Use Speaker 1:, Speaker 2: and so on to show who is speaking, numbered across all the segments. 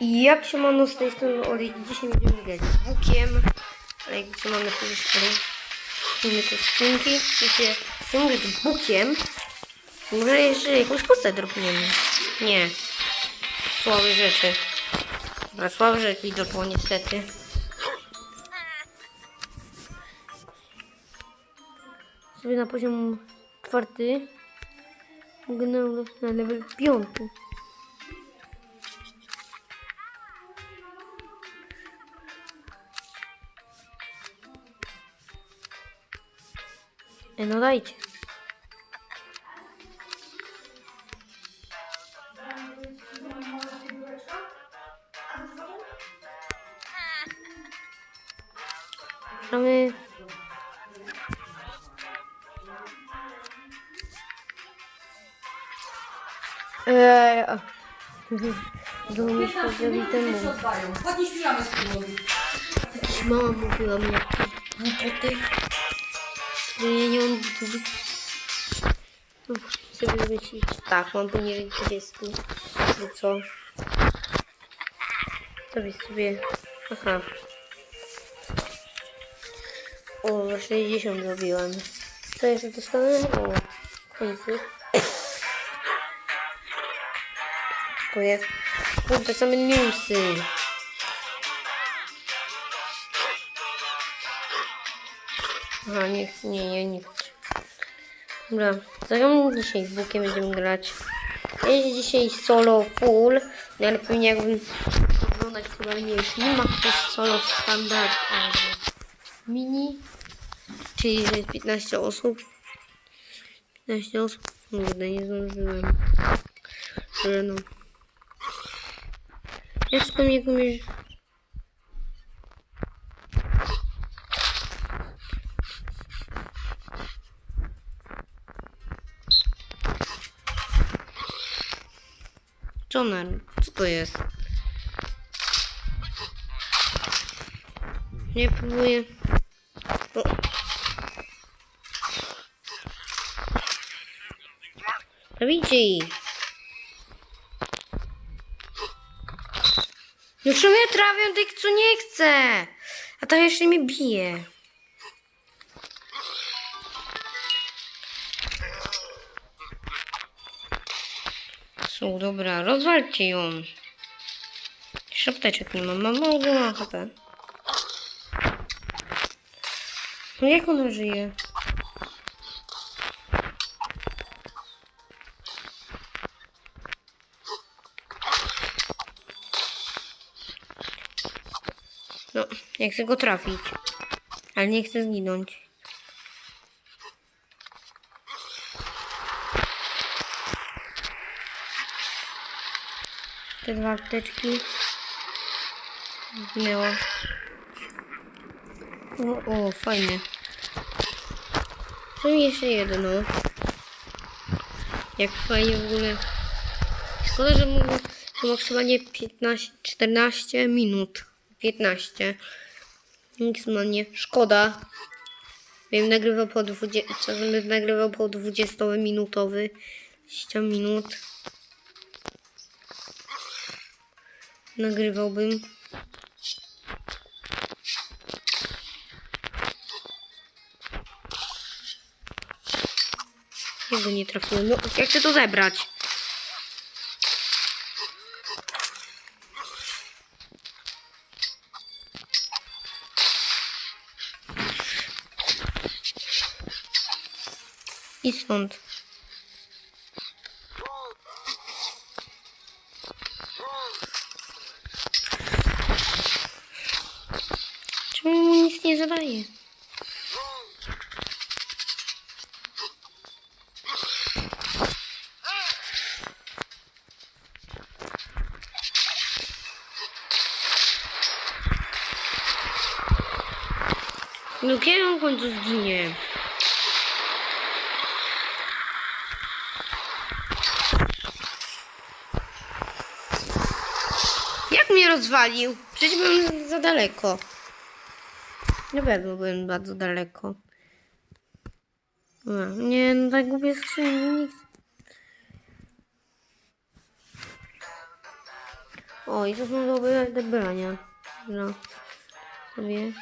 Speaker 1: Jak się mamy z tej strony Oli, dzisiaj będziemy grać z Bukiem. Ale jakby co mamy Oli. Mamy te skrzynki. Wiecie, chcemy grać z Bukiem. Może jeszcze jakąś postać drobniemy. Nie. Słabe rzeczy. Dobra, słabe rzeczy mi dropło niestety. Sobie na poziom czwarty. Mogę na level piąty. No dajcie. Mamy... Eee, mi się zrobić temu.
Speaker 2: oddają. Podnieś pijamy z.
Speaker 1: Mama mówiła mi jakieś głupoty. że Ja nie mam butów. Uf, sobie myślić. Tak, mam poniżej 20. No co? Sobie sobie. Aha. O, 60 zrobiłam. Co jeszcze dostanę? O, w końcu. To jest. Kurde, same newsy. Aha, nie chcę, nie, nie, nie chcę. Dobra, zagram dzisiaj z Bukiem będziemy grać. Jest dzisiaj solo full, no ale pewnie jakbym oglądać chyba mniejszy. Nie ma też solo standard albo mini, czyli że jest 15 osób. 15 osób, kurde, nie zdążyłem. Ale no. Ja szukam jakąś Co ona? Co to jest? Nie próbuję. O. Zabijcie ich. No w sumie trawią tych, co nie chce. A ta jeszcze mnie bije. Dobra, rozwalcie ją. Szapteczek nie mam, mam mało mam HP. No jak ona żyje? No, ja chcę go trafić. Ale nie chcę zginąć. Te dwa apteczki. Miała. O, o, fajnie. Co mi jeszcze jedno? Jak fajnie w ogóle. Szkoda, że mógł to maksymalnie 15, 14 minut. 15. Maksymalnie. Szkoda. Bym nagrywał po 20, co bym nagrywał po 20 minutowy. 20 minut. Nagrywałbym. Ja go nie trafiłem. No, ja chcę to zebrać. I stąd. Czemu mu nic nie zadaje? No kiedy on w końcu zginie? Jak mnie rozwalił? Przecież byłem za daleko. Na pewno byłem bardzo daleko. No, nie, no tak głupie skrzyni, nic. O, i to są dobre do brania. No. Sobie.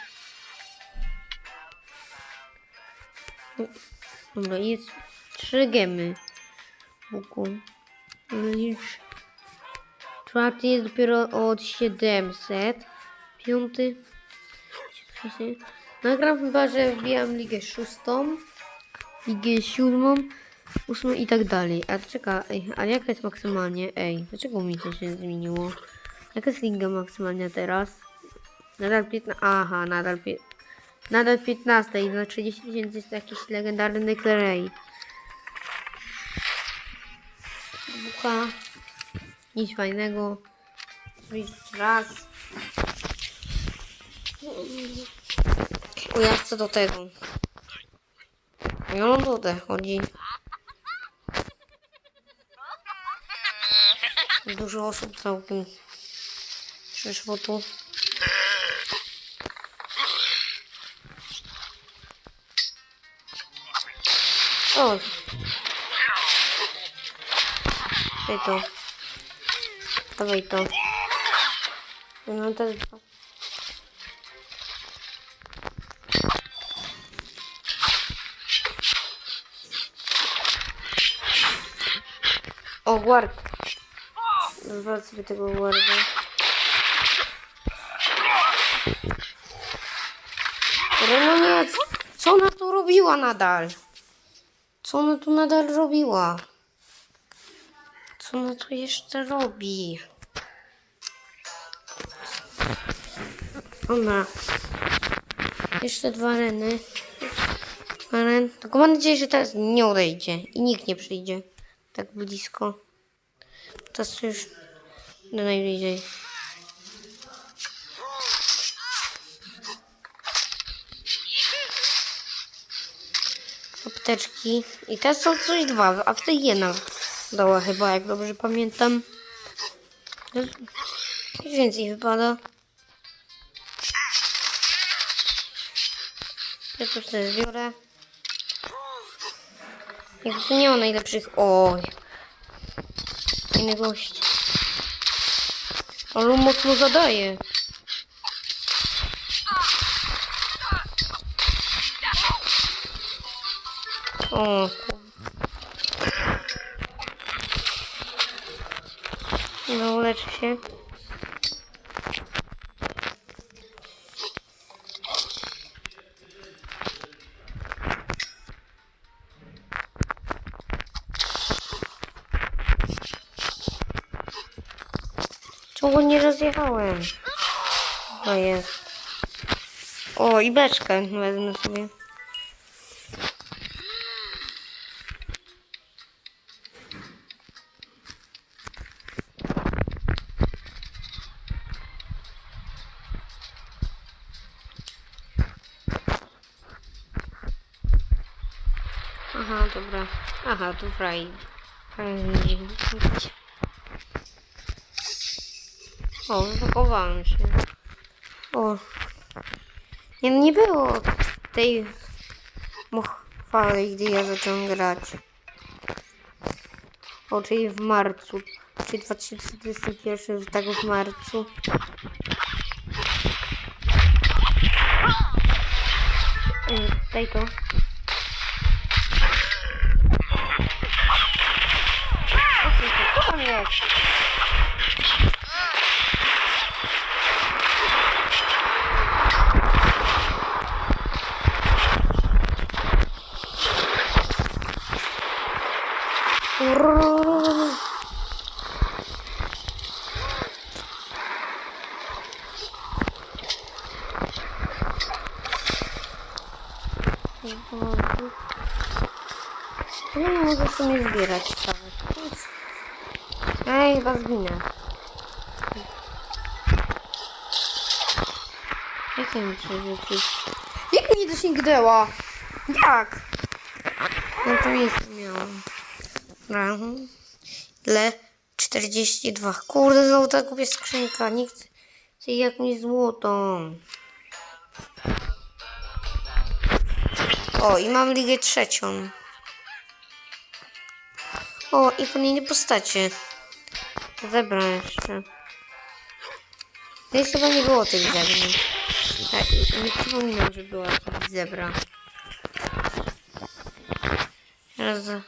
Speaker 1: Dobra, jest trzy gemy. Buku. Licz. Czwarty jest dopiero od 700. Piąty. Szósty. Nagram chyba, że wbijam ligę szóstą. Ligę siódmą. Ósmą i tak dalej. A czeka, ej, a jaka jest maksymalnie? Ej, dlaczego mi to się zmieniło? Jaka jest liga maksymalna teraz? Nadal 15. Aha, nadal 15. Nadal 15 i na 30 tysięcy jest jakiś legendarny Clay. Bucha. Nic fajnego. Jeszcze raz. O, ja chcę do tego. Mam do tego chodzi. Dużo osób całkiem przyszło tu. O! Daj to. Dawaj to. No to jest... O. Zwracę sobie tego nie, co, ona tu robiła nadal? Co ona tu nadal robiła? Co ona tu jeszcze robi? Ona. Jeszcze dwa reny. Ren. Tylko mam nadzieję, że teraz nie odejdzie i nikt nie przyjdzie tak blisko. Teraz już do najbliżej. apteczki. I teraz są coś dwa, a wtedy jedna dała chyba, jak dobrze pamiętam. Więcej wypada. Ja to sobie zbiorę. Jak tu nie ma najlepszych... Oj. Inny gość. Ale mocno zadaje. O. No, leczy się. Czemu nie rozjechałem? O jest. O, i beczkę wezmę sobie. Aha, dobra. Aha, fraj. Fajnie. O, zapakowałem się. O. Nie, nie było tej chwały, gdy ja zacząłem grać. O, czyli w marcu. Czyli 2021, tak w marcu. Ej, Daj to. O co to? Co tam jest? Urrrr. Ja nie mogę w sumie zbierać całych. Nic. Ej, chyba zginę. Jak ja mi przerzucić? Jak mi to sięgnęła? Jak? No to jest miałam. Dobra. Ile? 42. Kurde, znowu ta głupia skrzynka. Nie. Chcę jak mi złotą. O, i mam ligę trzecią. O, i kolejne postacie. Zebra jeszcze. Kiedyś chyba nie było tych zebr. Tak, nie przypominam, że była jakaś zebra. Raz. za-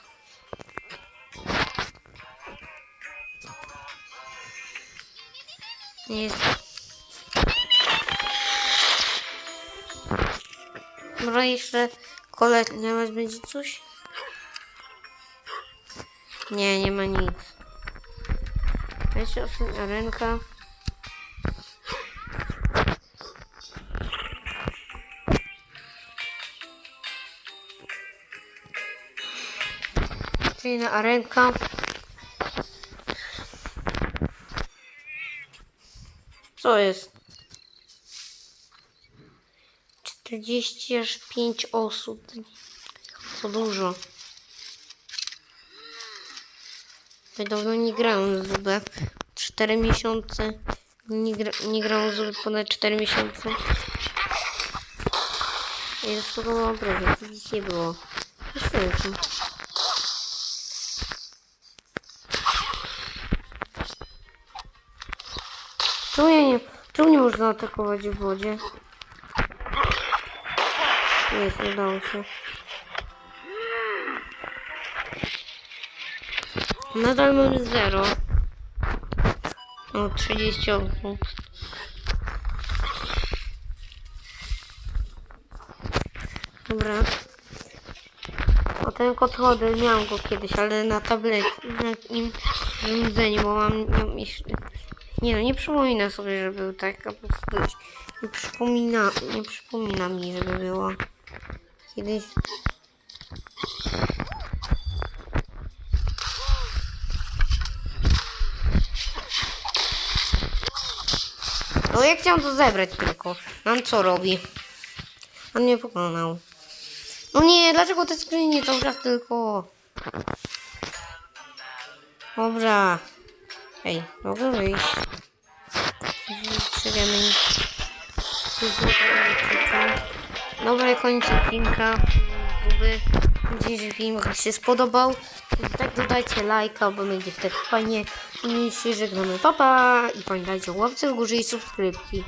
Speaker 1: Nie jest. Może jeszcze kolejny raz będzie coś? Nie, nie ma nic. Weź osiem arenka. Kolejna arenka. Co jest? 40 aż 5 osób. To dużo. Ja dawno nie grałem w WB. 4 miesiące. Nie, gra, nie grałem w WB ponad 4 miesiące. Jest to było prawie. Nic nie było. Świetnie. Czemu ja nie... Czemu nie można atakować w wodzie? Jest, nie udało się. Nadal mamy 0. O, 30 osób. Dobra. O ten kod chody miałam go kiedyś, ale na tablecie, na nim urządzeniu, bo mam. Nie no, nie przypomina sobie, że był tak, a po prostu nie przypomina, nie przypomina mi, żeby było kiedyś. No ja chciałam to zebrać tylko. On co robi? On mnie pokonał. No nie, dlaczego te skrzynie nie są raz tylko? Dobra. Ej, mogę wyjść. Przywiemy. Dobra, koniec odcinka. Guby. Mam że film się spodobał. Tak, dodajcie lajka, bo będzie wtedy fajnie. I się żegnamy. Papa! I pamiętajcie o łapce w górze i subskrypcji.